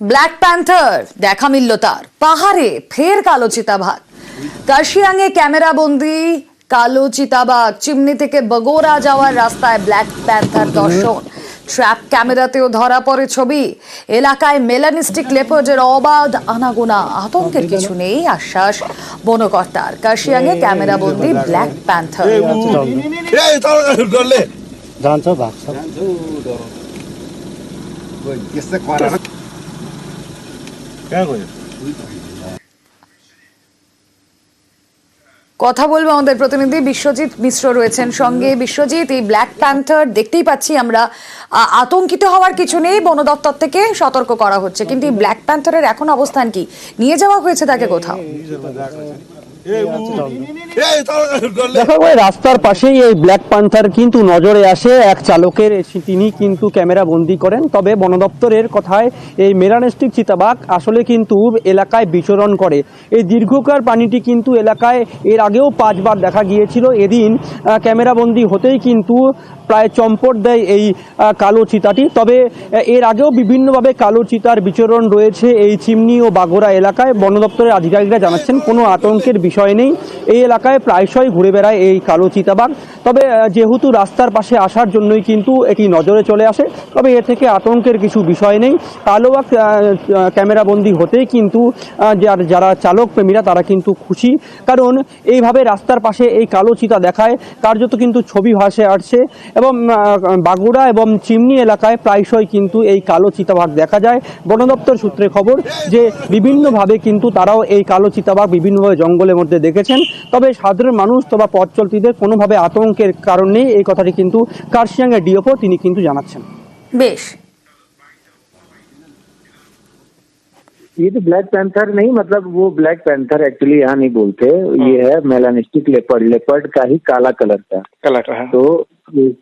Black panther দেখা মিলল তার। পাহাড়ে ফের কালো চিতাবাঘ। কার্শিয়াংয়ে ক্যামেরা বন্দি কালো চিতাবাঘ। চিমনি থেকে বগোরা যাওয়ার রাস্তায় ব্ল্যাক প্যান্থার দর্শন। ট্র্যাপ ক্যামেরাতেও ধরা পড়ে ছবি। এলাকায় মেলানিস্টিক লেপার্ডের অবাধ আনাগোনা। আতঙ্কের কিছু নেই আশ্বাস বনকর্তার। কার্শিয়াংয়ে ক্যামেরা বন্দি ব্ল্যাক প্যান্থার এই করে কথা বলব আমাদের প্রতিনিধি বিশ্বজিৎ মিশ্র রয়েছেন সঙ্গে। বিশ্বজিৎ এই ব্ল্যাক প্যান্থার দেখতেই পাচ্ছি আমরা আতঙ্কিত হওয়ার কিছু নেই বন দপ্তর থেকে সতর্ক করা হচ্ছে। কিন্তু এই ব্ল্যাক প্যান্থারের এখন অবস্থান কি? নিয়ে যাওয়া হয়েছে তাকে কোথাও। দেখা যায় রাস্তার পাশেই এই ব্ল্যাক পান্থার কিন্তু নজরে আসে। এক চালকের তিনি কিন্তু ক্যামেরা বন্দি করেন। তবে বন দপ্তরের কথায় এই মেরানেস্টিক চিতাবাঘ আসলে কিন্তু এলাকায় বিচরণ করে। এই দীর্ঘকার প্রাণীটি কিন্তু এলাকায় এর আগেও পাঁচবার দেখা গিয়েছিল। এদিন আহ, ক্যামেরা বন্দি হতেই কিন্তু প্রায় চম্পট দেয় এই কালো চিতাটি। তবে এর আগেও বিভিন্নভাবে কালো চিতার বিচরণ রয়েছে এই চিমনি ও বাগোরা এলাকায়। বন দপ্তরের আধিকারিকরা জানাচ্ছেন কোনো আতঙ্কের বিষয় নেই। এই এলাকায় প্রায়শই ঘুরে বেড়ায় এই কালো চিতাবাঘ। তবে যেহেতু রাস্তার পাশে আসার জন্যই কিন্তু এটি নজরে চলে আসে তবে এ থেকে আতঙ্কের কিছু বিষয় নেই। আহ, ক্যামেরাবন্দি হতেই কিন্তু যার- যারা চালক প্রেমীরা তারা কিন্তু খুশি। কারণ এইভাবে রাস্তার পাশে এই কালো চিতা দেখায় কার্যত কিন্তু ছবি ভাসে আসছে এবং বাগুড়া এবং চিমনি এলাকায় প্রায়শই কিন্তু এই কালো চিতাবাঘ দেখা যায়। বন দপ্তর সূত্রে খবর যে বিভিন্নভাবে কিন্তু তারাও এই কালো চিতাবাঘ বিভিন্নভাবে জঙ্গলের মধ্যে দেখেছেন তবে সাধারণ মানুষ তথা পথ চলতিদের কোনোভাবে আতঙ্কের কারণ নেই এই কথাটি কিন্তু কার্শিয়াংয়ের ডিওপো তিনি কিন্তু জানাচ্ছেন বেশ ये तो ब्लैक पैंथर नहीं मतलब वो ब्लैक पैंथर एक्चुअली यहाँ नहीं बोलते ये है मेलानिस्टिक लेपर्ड लेपर्ड का ही काला कलर का कलर है तो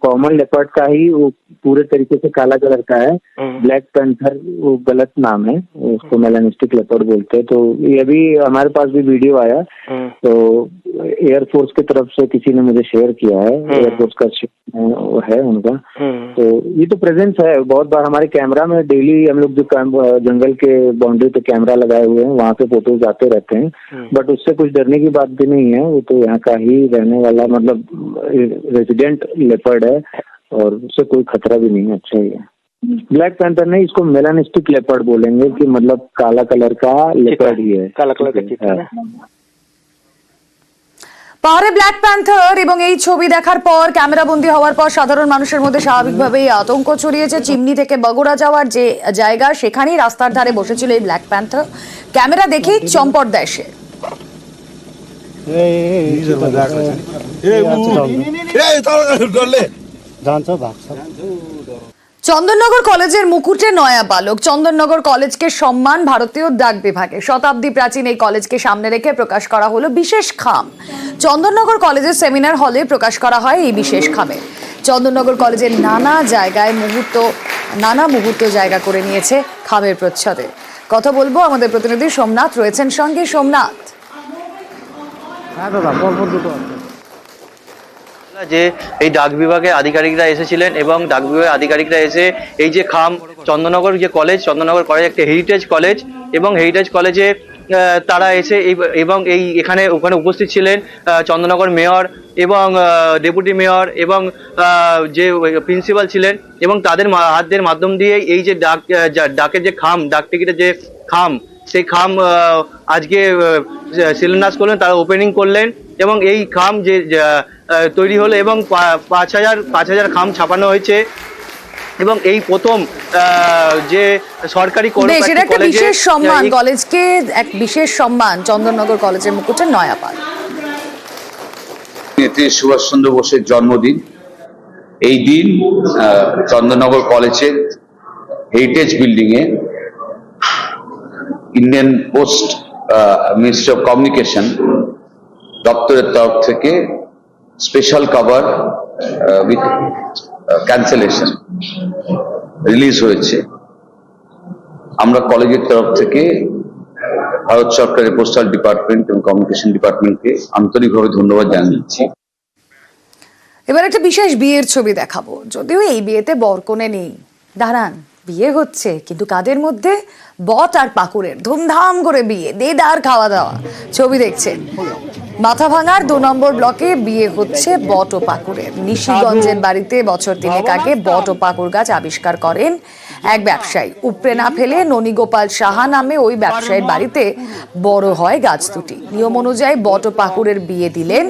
कॉमन लेपर्ड का ही वो पूरे तरीके से काला कलर का है। ब्लैक पैंथर वो गलत नाम है उसको मेलानिस्टिक लेपर्ड बोलते हैं। तो ये भी हमारे पास भी वीडियो आया। तो एयरफोर्स की तरफ़ से किसी ने मुझे शेयर किया है। एयरफोर्स का है उनका। तो ये तो प्रेजेंस है। बहुत बार हमारे कैमरा में डेली हम लोग जो जंगल के बाउंड्री पे कैमरा लगाए हुए हैं वहाँ पे फ़ोटोज़ आते रहते हैं। बट उससे कुछ डरने की बात भी नहीं है। वो तो यहाँ का ही रहने वाला मतलब रेजिडेंट लेपर्ड है और उससे कोई खतरा भी नहीं है अच्छा ही है ब्लैक पैंथर नहीं इसको मेलानिस्टिक लेपर्ड बोलेंगे कि मतलब काला कलर का लेपर्ड ही है काला कलर का चीता हाँ। है পাহাড়ে ব্ল্যাক প্যান্থার এবং এই ছবি দেখার পর ক্যামেরাবন্দি হওয়ার পর সাধারণ মানুষের মধ্যে স্বাভাবিকভাবেই আতঙ্ক ছড়িয়েছে চিমনি থেকে বগুড়া যাওয়ার যে জায়গা সেখানেই রাস্তার ধারে বসেছিল এই ব্ল্যাক প্যান্থার ক্যামেরা দেখেই চম্পট দেয় সে চন্দননগর কলেজের মুকুটে নয়া বালক। চন্দননগর কলেজকে সম্মান ভারতীয় ডাক বিভাগে। শতাব্দী প্রাচীন এই কলেজকে সামনে রেখে প্রকাশ করা হলো বিশেষ খাম। চন্দননগর কলেজের সেমিনার হলে প্রকাশ করা হয় এই বিশেষ খামে। চন্দননগর কলেজের নানা জায়গায় মুহূর্ত, নানা মুহূর্ত জায়গা করে নিয়েছে খামের প্রচ্ছদে। কথা বলব আমাদের প্রতিনিধি সোমনাথ। রয়েছেন সঙ্গে সোমনাথ। হ্যাঁ যে এই ডাক বিভাগের আধিকারিকরা এসেছিলেন এবং ডাক বিভাগের আধিকারিকরা এসে এই যে খাম চন্দননগর যে কলেজ চন্দননগর কলেজ একটা হেরিটেজ কলেজ এবং হেরিটেজ কলেজে তারা এসে এবং এই এখানে ওখানে উপস্থিত ছিলেন আহ, চন্দননগর মেয়র এবং ডেপুটি মেয়র এবং যে প্রিন্সিপাল ছিলেন এবং তাদের হাতদের মাধ্যম দিয়ে এই যে ডাক ডাকের যে খাম ডাক টিকিটের যে খাম সেই খাম আহ, আজকে শিলান্যাস করলেন তারা ওপেনিং করলেন এবং এই খাম যে আহ, তৈরি হলো এবং পাঁচ হাজার পাঁচ হাজার খাম ছাপানো হয়েছে এবং এই প্রথম আহ, যে সরকারি এটা একটা বিশেষ সম্মান কলেজকে এক বিশেষ সম্মান চন্দননগর কলেজের মুকুটে নয়াপাল। নেত্রী সুভাষচন্দ্র বোসের জন্মদিন। এই দিন আহ, চন্দননগর কলেজের heritage building A Indian post ministry of communication দপ্তরের তরফ থেকে special cover with cancellation release হয়েছে। আমরা কলেজের তরফ থেকে ভারত সরকারের পোস্টাল ডিপার্টমেন্ট এবং কমিউনিকেশন ডিপার্টমেন্টকে আন্তরিকভাবে ধন্যবাদ জানিয়েছি। এবার একটা বিশেষ বিয়ের ছবি দেখাবো। যদিও এই বিয়েতে বরকনে নেই। দাঁড়ান। বিয়ে হচ্ছে, কিন্তু কাদের মধ্যে? বট আর পাকুরের ধুমধাম করে বিয়ে, দেদার খাওয়া দাওয়া। ছবি দেখছেন। মাথা ভাঙার দু নম্বর ব্লকে বিয়ে হচ্ছে বট ও পাকুরের নিশিগঞ্জের বাড়িতে বছর তিনেক আগে বট ও গাছ আবিষ্কার করেন এক ব্যবসায়ী। উপড়ে না ফেলে ননীগোপাল সাহা নামে ওই ব্যবসায়ীর বাড়িতে বড় হয় গাছ দুটি। নিয়ম অনুযায়ী বট ও পাকুরের বিয়ে দিলেন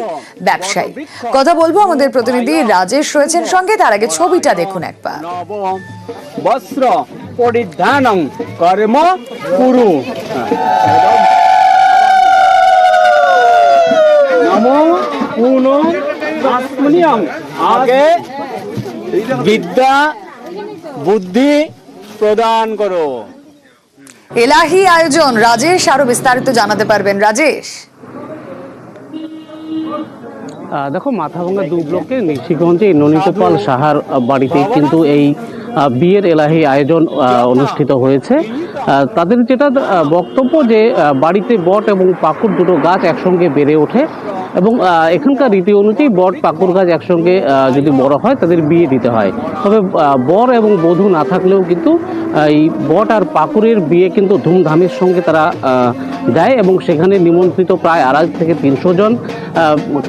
ব্যবসায়ী। কথা বলব আমাদের প্রতিনিধি রাজেশ রয়েছেন সঙ্গে, তার আগে ছবিটা দেখুন একবার। বস্ত্র পরিধানং কর্ম কুরু। আগে বিদ্যা বুদ্ধি প্রদান করো। এলাহি আয়োজন রাজেশ আরও বিস্তারিত জানাতে পারবেন। রাজেশ। দেখো মাথাভাঙ্গা দু ব্লকে নিশিগঞ্জে ননীগোপাল সাহার বাড়িতে কিন্তু এই বিয়ের এলাহি আয়োজন আহ, অনুষ্ঠিত হয়েছে। আহ, তাদের যেটা বক্তব্য যে আহ, বাড়িতে বট এবং পাকুর দুটো গাছ একসঙ্গে বেড়ে ওঠে এবং এখানকার রীতি অনুযায়ী বট পাকুর গাছ একসঙ্গে যদি বড় হয়, তাদের বিয়ে দিতে হয়। তবে বর এবং বধূ না থাকলেও কিন্তু এই বট আর পাকুরের বিয়ে কিন্তু ধুমধামের সঙ্গে তারা দেয় এবং সেখানে নিমন্ত্রিত প্রায় আড়াই থেকে তিনশো জন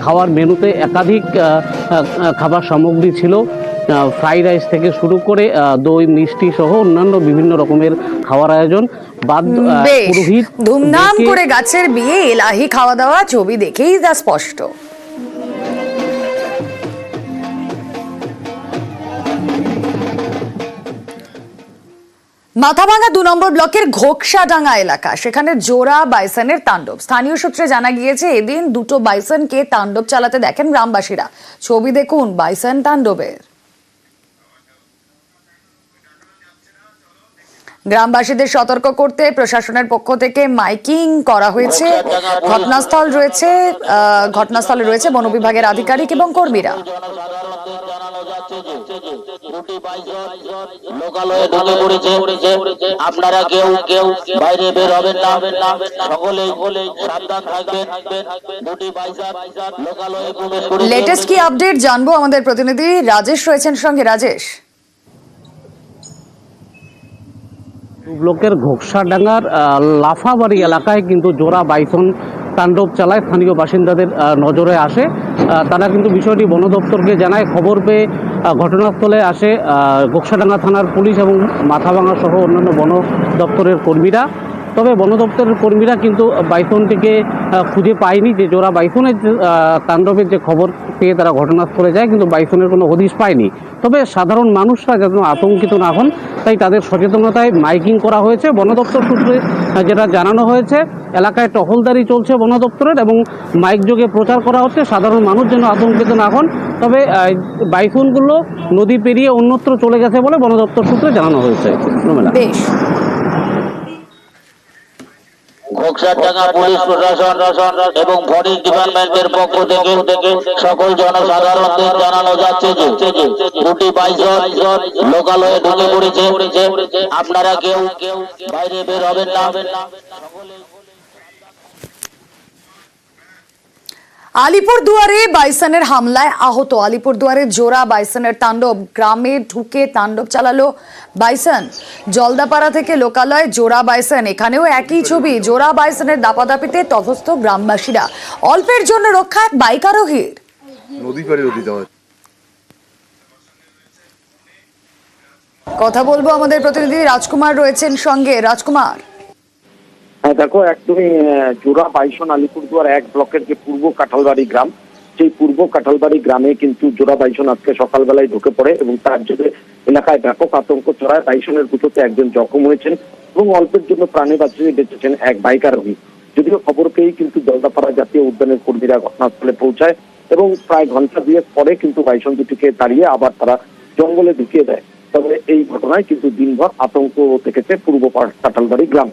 খাওয়ার মেনুতে একাধিক খাবার সামগ্রী ছিল। ফ্রাইড রাইস থেকে শুরু করে দই মিষ্টি সহ অন্যান্য বিভিন্ন রকমের খাওয়ার আয়োজন। বাদ পুরোহিত ধুমধাম করে গাছের বিয়ে এলাহি খাওয়া দাওয়া ছবি দেখেই যা স্পষ্ট। মাথাভাঙা দু নম্বর ব্লকের ঘোকসাডাঙ্গা এলাকা। সেখানে জোড়া বাইসনের তাণ্ডব। স্থানীয় সূত্রে জানা গিয়েছে এদিন দুটো বাইসনকে তাণ্ডব চালাতে দেখেন গ্রামবাসীরা। ছবি দেখুন বাইসন তাণ্ডবের। গ্রামবাসীদের সতর্ক করতে প্রশাসনের পক্ষ থেকে মাইকিং করা হয়েছে। ঘটনাস্থল রয়েছে ঘটনাস্থলে রয়েছে বন বিভাগের আধিকারিক এবং কর্মীরা। লোকালয়ে ঢুকে পড়েছে। আপনারা কেউ কেউ বাইরে বের হবেন না। সকলেই সাবধান থাকবেন। দুটি লোকালয়ে লেটেস্ট কি আপডেট জানব? আমাদের প্রতিনিধি রাজেশ রয়েছেন সঙ্গে। রাজেশ? ব্লকের ঘোকসাডাঙ্গার লাফাবাড়ি এলাকায় কিন্তু জোড়া বাইসন তাণ্ডব চালায়। স্থানীয় বাসিন্দাদের নজরে আসে। তারা কিন্তু বিষয়টি বন দপ্তরকে জানায়। খবর পেয়ে ঘটনাস্থলে আসে গোকসাডাঙ্গা থানার পুলিশ এবং মাথাভাঙা সহ অন্যান্য বন দপ্তরের কর্মীরা। তবে বন দপ্তরের কর্মীরা কিন্তু বাইসনটিকে খুঁজে পায়নি যে জোড়া বাইসনের তাণ্ডবের যে খবর পেয়ে তারা ঘটনাস্থলে যায়, কিন্তু বাইসনের কোনো হদিশ পায়নি। তবে সাধারণ মানুষরা যেন আতঙ্কিত না হন, তাই তাদের সচেতনতায় মাইকিং করা হয়েছে। বন দপ্তর সূত্রে যেটা জানানো হয়েছে, এলাকায় টহলদারি চলছে বন দপ্তরের এবং মাইক যোগে প্রচার করা হচ্ছে। সাধারণ মানুষ যেন আতঙ্কিত না হন, তবে বাইসনগুলো নদী পেরিয়ে অন্যত্র চলে গেছে বলে বন দপ্তর সূত্রে জানানো হয়েছে। বেশ। এবং ফরেস্ট ডিপার্টমেন্টের পক্ষ থেকে সকল জনসাধারণদের জানানো যাচ্ছে যে দুটি বাইসন লোকালয়ে ঢুকে পড়েছে। আপনারা কেউ কেউ বাইরে বের হবেন না। আলিপুর দুয়ারে বাইসনের হামলায় আহত। আলিপুর দুয়ারে জোড়া বাইসনের তাণ্ডব। গ্রামে ঢুকে তাণ্ডব চালালো বাইসন। জলদাপাড়া থেকে লোকালয় জোড়া বাইসন। এখানেও একই ছবি জোড়া বাইসনের দাপাদাপিতে তথস্থ গ্রামবাসীরা। অল্পের জন্য রক্ষা এক বাইক আরোহীর। নদী পাড়ে কথা বলব আমাদের প্রতিনিধি রাজকুমার রয়েছেন সঙ্গে। রাজকুমার। হ্যাঁ দেখো, একদমই জোড়া বাইশন আলিপুরদুয়ার এক ব্লকের যে পূর্ব কাঁঠালবাড়ি গ্রাম, সেই পূর্ব কাঁঠালবাড়ি গ্রামে কিন্তু জোড়া বাইশন আজকে সকালবেলায় ঢুকে পড়ে এবং তার জন্য এলাকায় ব্যাপক আতঙ্ক ছড়ায় বাইশনের গুঁতোতে একজন জখম হয়েছেন এবং অল্পের জন্য প্রাণে বাঁচিয়ে বেঁচেছেন এক বাইক আরোহী যদিও খবর পেয়েই কিন্তু জলদাপাড়া জাতীয় উদ্যানের কর্মীরা ঘটনাস্থলে পৌঁছায় এবং প্রায় ঘণ্টা দুয়েক পরে কিন্তু বাইসন দুটিকে তাড়িয়ে আবার তারা জঙ্গলে ঢুকিয়ে দেয়। তবে এই ঘটনায় কিন্তু দিনভর আতঙ্ক থেকেছে পূর্ব কাঁঠালবাড়ি গ্রাম।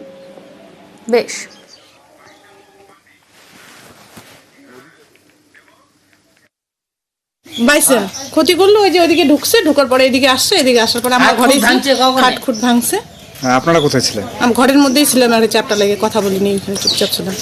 বেশ। বাইসেন ক্ষতি করল? ওই যে ওইদিকে ঢুকছে ঢুকার পরে এদিকে আসছে এদিকে আসার পরে আমার ঘরে খাট খুট ভাঙছে। হ্যাঁ আপনারা কোথায় ছিলেন? আমি ঘরের মধ্যেই ছিলাম আর চাপটা লেগে কথা বলিনি চুপচাপ ছিলাম।